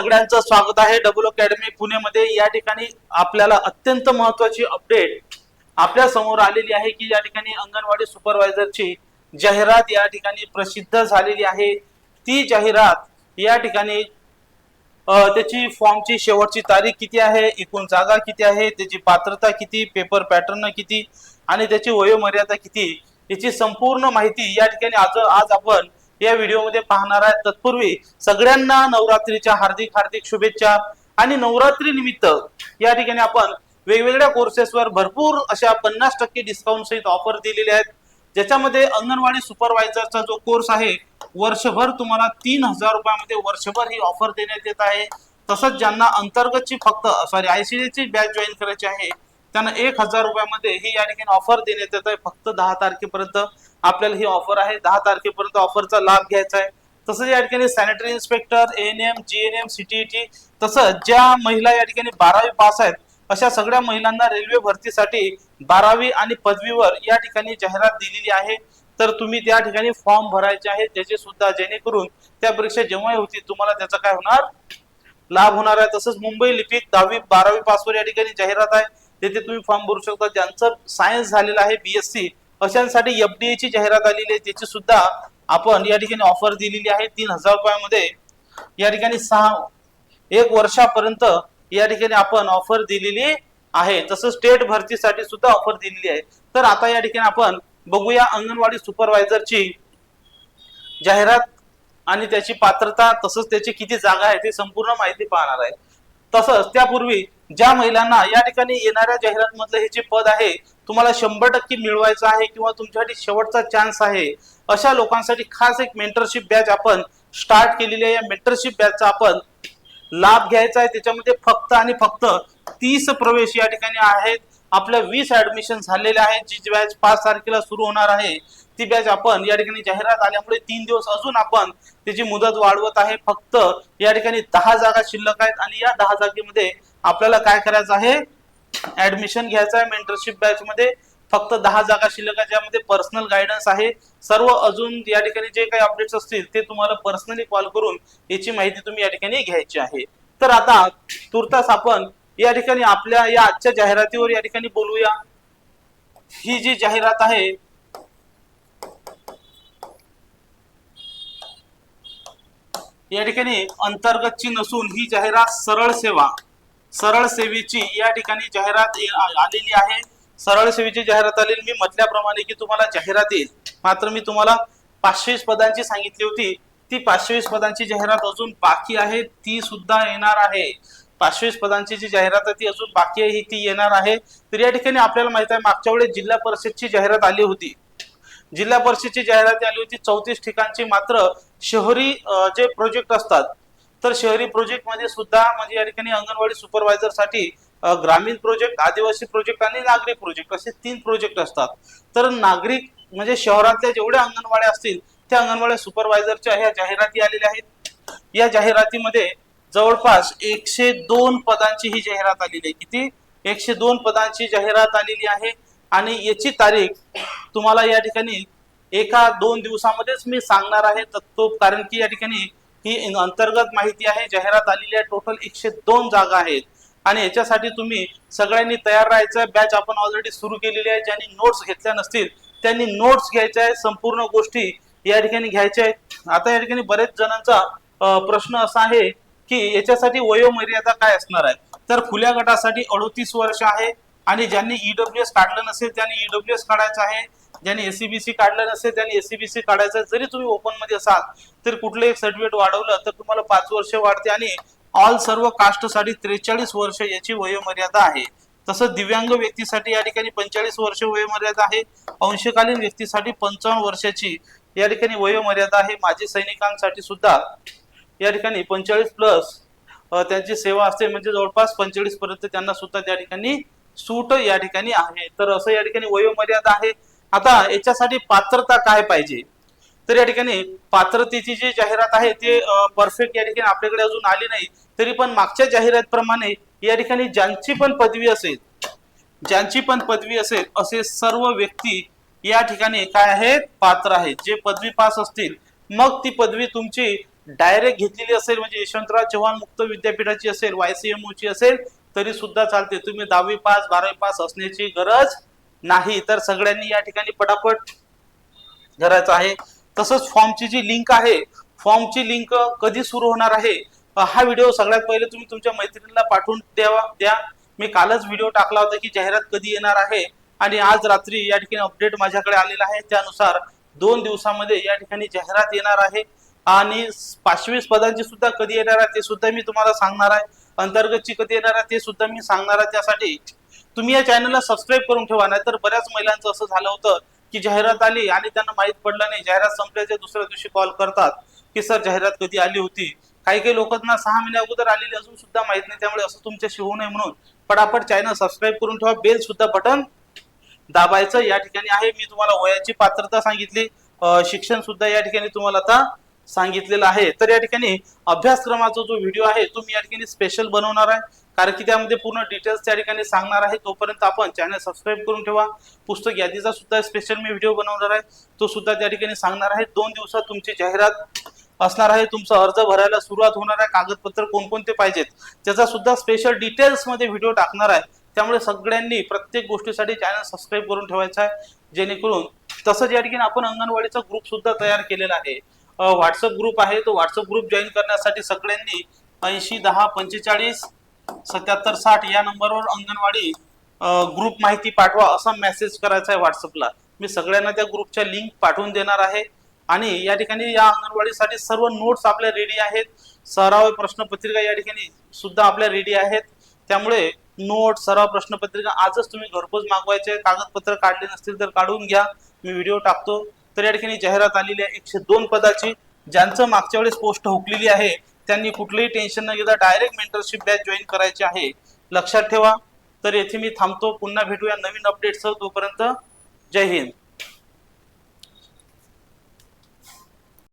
सगळ्यांचं स्वागत आहे. डबल अकॅडमी पुणेमध्ये. या ठिकाणी आपल्याला अत्यंत महत्वाची अपडेट आपल्यासमोर आलेली आहे की या ठिकाणी अंगणवाडी सुपरवायझरची जाहिरात या ठिकाणी प्रसिद्ध झालेली आहे. ती जाहिरात या ठिकाणी त्याची फॉर्मची शेवटची तारीख किती आहे एकूण जागा किती आहे त्याची पात्रता किती पेपर पॅटर्न किती आणि त्याची वयोमर्यादा किती याची संपूर्ण माहिती या ठिकाणी आज आज आपण या व्हिडिओमध्ये पाहणार आहे. तत्पूर्वी सगळ्यांना नवरात्रीच्या हार्दिक हार्दिक शुभेच्छा. आणि नवरात्री निमित्त या ठिकाणी आपण वेगवेगळ्या कोर्सेसवर भरपूर अशा पन्नास टक्के डिस्काउंट सहित ऑफर दिलेले आहेत. ज्याच्यामध्ये अंगणवाडी सुपरवायझरचा जो कोर्स आहे वर्षभर तुम्हाला तीन हजार रुपयामध्ये वर्षभर ही ऑफर देण्यात येत आहे. तसंच ज्यांना अंतर्गतची फक्त सॉरी आयसीडीची बॅच जॉईन करायची आहे त्यांना एक हजार रुपयामध्ये ही या ठिकाणी ऑफर देण्यात येत आहे फक्त दहा तारखेपर्यंत आपल्याला ही ऑफर आहे. दहा तारखेपर्यंत ऑफरचा लाभ घ्यायचा आहे. तसंच या ठिकाणी sanitary inspector N M G N M CTT तसंच ज्या महिला या ठिकाणी बारावी पास आहेत अशा सगळ्या महिलांना रेल्वे भरतीसाठी बारावी आणि पदवीवर या ठिकाणी जाहिरात दिलेली आहे. तर तुम्ही त्या ठिकाणी फॉर्म भरायचे आहे. त्याचे सुद्धा जेणेकरून त्या परीक्षा जेव्हा होती तुम्हाला त्याचा काय होणार? लाभ होणार आहे. तसंच मुंबई लिपिक दहावी बारावी पासवर या ठिकाणी जाहिरात आहे. तेथे तुम्ही फॉर्म भरू शकता. ज्यांचं सायन्स झालेलं आहे बीएससी अशांसाठी एफडीए ची जाहिरात आलेली आहे. त्याची सुद्धा आपण या ठिकाणी ऑफर दिलेली आहे. तीन हजार रुपयामध्ये. या ठिकाणी सहा एक वर्षापर्यंत या ठिकाणी आपण ऑफर दिलेली आहे. तसंच स्टेट भरतीसाठी सुद्धा ऑफर दिलेली आहे. तर आता या ठिकाणी आपण बघूया अंगणवाडी सुपरवायझरची जाहिरात आणि त्याची पात्रता तसंच त्याची किती जागा आहे ते संपूर्ण माहिती पाहणार आहे. तसंच त्यापूर्वी ज्या महिलांना या ठिकाणी येणाऱ्या जाहिरातमधलं हे जे पद आहे तुम्हाला शंभर टक्के मिळवायचं आहे किंवा तुमच्यासाठी शेवटचा चान्स आहे अशा लोकांसाठी खास एक मेंटरशिप बॅच आपण स्टार्ट केलेली आहे. या मेंटरशिप बॅचचा आपण लाभ घ्यायचा आहे. त्याच्यामध्ये फक्त आणि फक्त तीस प्रवेश या ठिकाणी आहेत. आपल्या वीस ऍडमिशन झालेले आहेत. जी बॅच पाच तारखेला सुरू होणार आहे ती बॅच आपण या ठिकाणी जाहिरात आल्यामुळे तीन दिवस अजून आपण त्याची मुदत वाढवत आहे. फक्त या ठिकाणी दहा जागा शिल्लक आहेत आणि या दहा जागेमध्ये आपल्याला काय करायचं आहे? ऍडमिशन घ्यायचं आहे मेंटरशिप बॅच मध्ये. फक्त दहा जागा शिल्लक आहे ज्यामध्ये पर्सनल गायडन्स आहे. सर्व अजून या ठिकाणी जे काही अपडेट्स असतील ते तुम्हाला पर्सनली कॉल करून याची माहिती तुम्ही या ठिकाणी घ्यायची आहे. तर आता तुर्तास आपण या ठिकाणी आपल्या या आजच्या जाहिरातीवर या ठिकाणी बोलूया. ही जी जाहिरात आहे या ठिकाणी अंतर्गतची नसून ही जाहिरात सरळ सेवा. सरळ सेवेची या ठिकाणी जाहिरात आलेली आहे. सरळ सेवेची जाहिरात आलेली. मी म्हटल्याप्रमाणे की तुम्हाला जाहिरात येईल. मात्र मी तुम्हाला पाचशे पदांची सांगितली होती. ती पाचशे पदांची जाहिरात अजून बाकी आहे. ती सुद्धा येणार आहे. पाचशे पदांची जी जाहिरात आहे ती अजून बाकी आहे. ही ती येणार आहे. तर या ठिकाणी आपल्याला माहीत आहे मागच्या वेळेस जिल्हा परिषदची जाहिरात आली होती. जिल्हा परिषदची जाहिरात आली होती. चौतीस ठिकाणची मात्र शहरी जे प्रोजेक्ट असतात तर शहरी प्रोजेक्टमध्ये सुद्धा म्हणजे या ठिकाणी अंगणवाडी सुपरवायझरसाठी ग्रामीण प्रोजेक्ट आदिवासी प्रोजेक्ट आणि नागरिक प्रोजेक्ट असे तीन प्रोजेक्ट असतात. तर नागरिक म्हणजे शहरातल्या जेवढ्या अंगणवाड्या असतील त्या अंगणवाड्या सुपरवायझरच्या ह्या जाहिराती आलेल्या आहेत. या जाहिरातीमध्ये जवळपास एकशे दोन पदांची ही जाहिरात आलेली आहे. किती? एकशे दोन पदांची जाहिरात आलेली आहे. आणि याची तारीख तुम्हाला या ठिकाणी एका दोन दिवसामध्येच मी सांगणार आहे. तर तो कारण की या ठिकाणी ही अंतर्गत माहिती आहे. जाहिरात आलेली आहे. टोटल एकशे दोन जागा आहेत. आणि याच्यासाठी तुम्ही सगळ्यांनी तयार राहायचं. बॅच आपण ऑलरेडी सुरू केलेली आहे. ज्यांनी नोट्स घेतल्या नसतील त्यांनी नोट्स घ्यायच्या आहे संपूर्ण गोष्टी या ठिकाणी घ्यायच्या आहेत. आता या ठिकाणी बरेच जणांचा प्रश्न असा आहे की याच्यासाठी वयोमर्यादा काय असणार आहे? तर खुल्या गटासाठी अडोतीस वर्ष आहे. आणि ज्यांनी ईडब्ल्यू एस काढलं नसेल त्यांनी ईडब्ल्यू एस काढायचं आहे. ज्यांनी एसीबीसी काढलं नसेल त्यांनी एसीबीसी काढायचं आहे जरी तुम्ही ओपनमध्ये असाल तर कुठलं एक सर्टिफिकेट वाढवलं तर तुम्हाला पाच वर्ष वाढते आणि ऑल सर्व कास्टसाठी त्रेचाळीस वर्ष याची वयोमर्यादा आहे. तसंच दिव्यांग व्यक्तीसाठी या ठिकाणी पंचेचाळीस वर्ष वयोमर्यादा आहे. अंशकालीन व्यक्तीसाठी पंचावन्न वर्षाची या ठिकाणी वयोमर्यादा आहे. माजी सैनिकांसाठी सुद्धा या ठिकाणी पंचेचाळीस प्लस त्यांची सेवा असते. म्हणजे जवळपास पंचेचाळीस पर्यंत त्यांना सुद्धा त्या ठिकाणी सूट या ठिकाणी आहे. तर असं या ठिकाणी वयोमर्यादा आहे. आता याच्यासाठी पात्रता काय पाहिजे? तर या ठिकाणी पात्रतेची जी जाहिरात आहे ते परफेक्ट या ठिकाणी आपल्याकडे अजून आली नाही. तरी पण मागच्या जाहिरातीप्रमाणे या ठिकाणी ज्यांची पण पदवी असेल ज्यांची पण पदवी असेल असे सर्व व्यक्ती या ठिकाणी काय आहेत? पात्र आहेत. जे पदवी पास असतील मग ती पदवी तुमची डायरेक्ट घेतलेली असेल म्हणजे यशवंतराव चव्हाण मुक्त विद्यापीठाची असेल वायसीएमओ ची असेल तरी सुद्धा चालते. तुम्ही दहावी पास बारावी पास असण्याची गरज नाही तर सगळ्यांनी या ठिकाणी पटापट धरायचं आहे. तसंच फॉर्मची जी लिंक आहे फॉर्मची लिंक कधी सुरू होणार आहे हा व्हिडिओ सगळ्यात पहिले तुम्ही तुमच्या मैत्रिणीला पाठवून द्यावा द्या. मी कालच व्हिडिओ टाकला होता की जाहिरात कधी येणार आहे आणि आज रात्री या ठिकाणी अपडेट माझ्याकडे आलेला आहे. त्यानुसार दोन दिवसामध्ये या ठिकाणी जाहिरात येणार आहे आणि पाचवीस पदांची सुद्धा कधी येणार आहे ते सुद्धा मी तुम्हाला सांगणार आहे. अंतर्गत कधी येणार आहे ते सुद्धा मी सांगणार आहे त्यासाठी. तुम्ही या चॅनलला सबस्क्राईब करून ठेवा नाहीतर बऱ्याच महिलांचं असं झालं होतं की जाहिरात आली आणि त्यांना माहीत पडलं नाही. जाहिरात संपल्याच्या दुसऱ्या दिवशी कॉल करतात की सर जाहिरात कधी आली होती? काही काही लोकांना सहा महिन्या अगोदर आलेली अजून सुद्धा माहीत नाही त्यामुळे असं तुमच्याशी होऊ नये म्हणून. पटापट चॅनल सबस्क्राईब करून ठेवा बेल सुद्धा बटन दाबायचं या ठिकाणी आहे. मी तुम्हाला वयाची पात्रता सांगितली. शिक्षण सुद्धा या ठिकाणी तुम्हाला आता सांगितलेलं आहे. तर या ठिकाणी अभ्यासक्रमाचा जो व्हिडिओ आहे तो मी या ठिकाणी स्पेशल बनवणार आहे. कारण की त्यामध्ये पूर्ण डिटेल्स त्या ठिकाणी सांगणार आहे. तोपर्यंत आपण चॅनल सबस्क्राईब करून ठेवा. पुस्तक यादीचा सुद्धा स्पेशल मी व्हिडिओ बनवणार आहे. तो सुद्धा त्या ठिकाणी सांगणार आहे. दोन दिवसात तुमची जाहिरात असणार आहे. तुमचा अर्ज भरायला सुरुवात होणार आहे. कागदपत्र कोणकोणते पाहिजेत त्याचा सुद्धा स्पेशल डिटेल्समध्ये व्हिडिओ टाकणार आहे. त्यामुळे सगळ्यांनी प्रत्येक गोष्टीसाठी चॅनल सबस्क्राईब करून ठेवायचा आहे. जेणेकरून तसंच या ठिकाणी आपण अंगणवाडीचा ग्रुप सुद्धा तयार केलेला आहे. व्हॉट्सअप ग्रुप आहे. तो व्हॉट्सअप ग्रुप जॉईन करण्यासाठी सगळ्यांनी ऐंशी दहा पंचेचाळीस सत्याहत्तर साठ या नंबरवर अंगणवाडी ग्रुप माहिती पाठवा असा मेसेज करायचा आहे व्हॉट्सअपला मी सगळ्यांना त्या ग्रुपच्या लिंक पाठवून देणार आहे. आणि या ठिकाणी या अंगणवाडीसाठी सर्व नोट्स आपल्या रेडी आहेत. सराव प्रश्नपत्रिका या ठिकाणी सुद्धा आपल्या रेडी आहेत. त्यामुळे नोट सराव प्रश्नपत्रिका आजच तुम्ही घरपोच मागवायचे. कागदपत्र काढले नसतील तर काढून घ्या. मी व्हिडिओ टाकतो. तर या ठिकाणी जाहिरात आलेली आहे एकशे दोन पदाची ज्यांचं मागच्या वेळेस पोस्ट हुकलेली आहे त्यांनी कुठलंही टेन्शन न घेता डायरेक्ट मेंटरशिप बॅच जॉईन करायची आहे. लक्षात ठेवा. तर येथे मी थांबतो. पुन्हा भेटूया नवीन अपडेटसह तोपर्यंत जय हिंद.